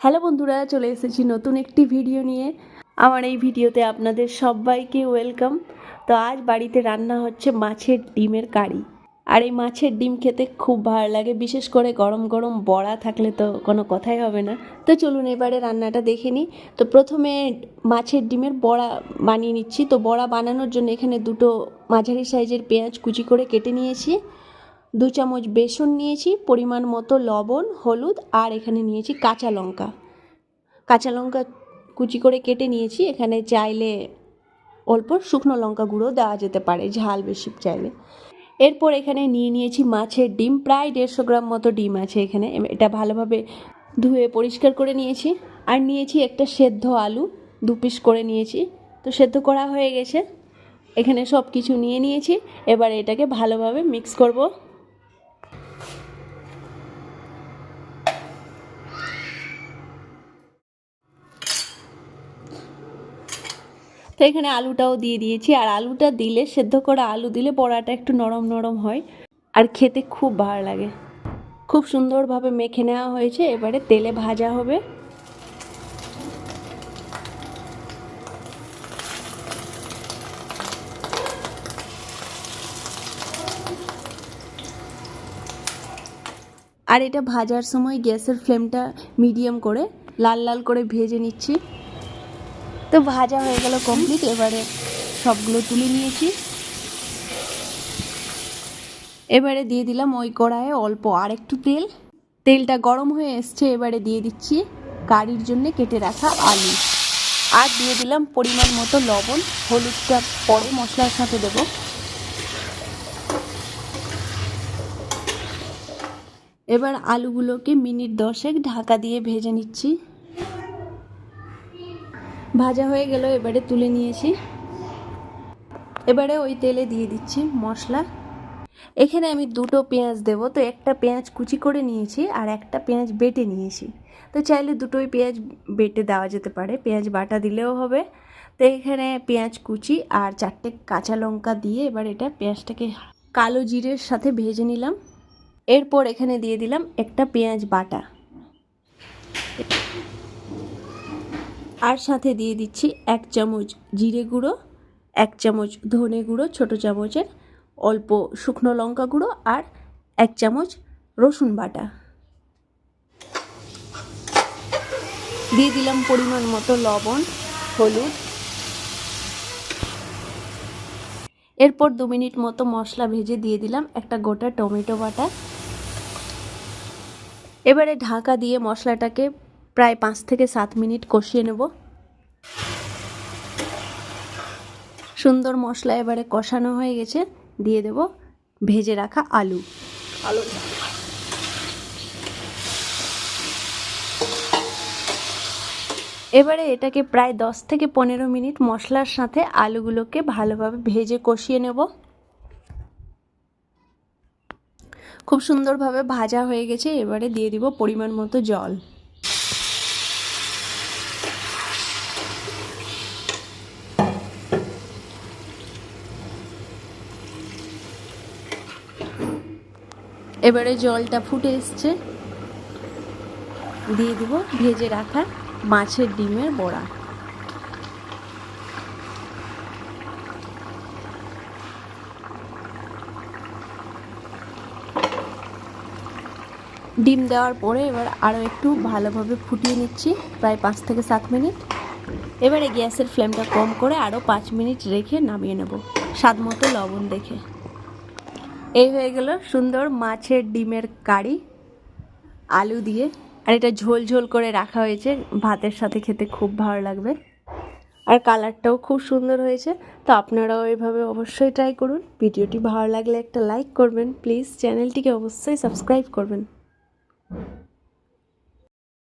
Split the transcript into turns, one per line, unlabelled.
Hello বন্ধুরা, চলে এসেছি নতুন একটি ভিডিও নিয়ে। আমার এই ভিডিওতে আপনাদের সবাইকে ওয়েলকাম। তো আজ বাড়িতে রান্না হচ্ছে মাছের ডিমের কারি। আর এই মাছের ডিম খেতে খুব ভালো লাগে, বিশেষ করে গরম গরম বড়া থাকলে তো কোনো কথাই হবে না। তো চলুন এবারে রান্নাটা দেখে নিই। তো প্রথমে মাছের ডিমের বড়া বানিয়ে নিচ্ছি। তো বড়া বানানোর জন্য এখানে দুটো মাঝারি সাইজের পেঁয়াজ কুচি করে কেটে নিয়েছি। দু চামচ বেসন নিয়েছি, পরিমাণ মতো লবণ, হলুদ, আর এখানে নিয়েছি কাঁচা লঙ্কা। কাঁচা লঙ্কা কুচি করে কেটে নিয়েছি, এখানে চাইলে অল্প শুকনো লঙ্কা গুঁড়ো দেওয়া যেতে পারে, ঝাল বেশি চাইলে। এরপর এখানে নিয়ে নিয়েছি মাছের ডিম, প্রায় দেড়শো গ্রাম মতো ডিম আছে এখানে এটা ভালোভাবে ধুয়ে পরিষ্কার করে নিয়েছি। আর নিয়েছি একটা সেদ্ধ আলু, দু পিস করে নিয়েছি। তো সেদ্ধ করা হয়ে গেছে, এখানে সব কিছু নিয়ে নিয়েছি, এবার এটাকে ভালোভাবে মিক্স করব। তো এখানে আলুটাও দিয়ে দিয়েছি। আর আলুটা দিলে, সেদ্ধ করা আলু দিলে বড়াটা একটু নরম নরম হয়। আর খেতে খুব ভালো লাগে। খুব সুন্দরভাবে মেখে নেওয়া হয়েছে। এবারে তেলে ভাজা হবে। আর এটা ভাজার সময় গ্যাসের ফ্লেমটা মিডিয়াম করে লাল লাল করে ভেজে নিচ্ছি। তো ভাজা হয়ে গেল কমপ্লিট এবারে সবগুলো তুলে নিয়েছি। এবারে দিয়ে দিলাম ওই কড়াইয়ে অল্প আর একটু তেল। তেলটা গরম হয়ে এসছে, এবারে দিয়ে দিচ্ছি কারির জন্য কেটে রাখা আলু। আর দিয়ে দিলাম পরিমাণ মতো লবণ। হলুদটা পরে মশলার সাথে দেবো। এবার আলুগুলোকে মিনিট দশেক ঢাকা দিয়ে ভেজে নিচ্ছি। ভাজা হয়ে গেল, এবারে তুলে নিয়েছি। এবারে ওই তেলে দিয়ে দিচ্ছি মশলা। এখানে আমি দুটো পেঁয়াজ দেবো, তো একটা পেঁয়াজ কুচি করে নিয়েছি আর একটা পেঁয়াজ বেটে নিয়েছি। তো চাইলে দুটোই পেঁয়াজ বেটে দেওয়া যেতে পারে, পেঁয়াজ বাটা দিলেও হবে। তো এখানে পেঁয়াজ কুচি আর চারটে কাঁচা লঙ্কা দিয়ে এবার এটা পেঁয়াজটাকে কালো জিরের সাথে ভেজে নিলাম। এরপর এখানে দিয়ে দিলাম একটা পেঁয়াজ বাটা। আর সাথে দিয়ে দিচ্ছি এক চামচ জিরে গুঁড়ো, এক চামচ ধনে গুঁড়ো, ছোটো চামচের অল্প শুকনো লঙ্কা গুঁড়ো আর এক চামচ রসুন বাটা। দিয়ে দিলাম পরিমাণ মতো লবণ, হলুদ। এরপর দু মিনিট মতো মশলা ভেজে দিয়ে দিলাম একটা গোটা টমেটো বাটা। এবারে ঢাকা দিয়ে মশলাটাকে প্রায় পাঁচ থেকে সাত মিনিট কষিয়ে নেব। সুন্দর মশলা এবারে কষানো হয়ে গেছে। দিয়ে দেব ভেজে রাখা আলু। আলু। এবারে এটাকে প্রায় দশ থেকে পনেরো মিনিট মশলার সাথে আলুগুলোকে ভালোভাবে ভেজে কষিয়ে নেব। খুব সুন্দরভাবে ভাজা হয়ে গেছে। এবারে দিয়ে দিব পরিমাণ মতো জল। এবারে জলটা ফুটে এসছে। দিয়ে দিব ভেজে রাখা মাছের ডিমের বড়া। ডিম দেওয়ার পরে এবার আরও একটু ভালোভাবে ফুটিয়ে নিচ্ছি, প্রায় পাঁচ থেকে সাত মিনিট। এবারে গ্যাসের ফ্লেমটা কম করে আরও পাঁচ মিনিট রেখে নামিয়ে নেব। স্বাদ মতো লবণ দেখে। এই হয়ে গেল সুন্দর মাছের ডিমের কারি, আলু দিয়ে। আর এটা ঝোল ঝোল করে রাখা হয়েছে, ভাতের সাথে খেতে খুব ভালো লাগবে। আর কালারটাও খুব সুন্দর হয়েছে, তো আপনারাও এভাবে অবশ্যই ট্রাই করুন। ভিডিওটি ভালো লাগলে একটা লাইক করবেন। প্লিজ চ্যানেলটিকে অবশ্যই সাবস্ক্রাইব করবেন।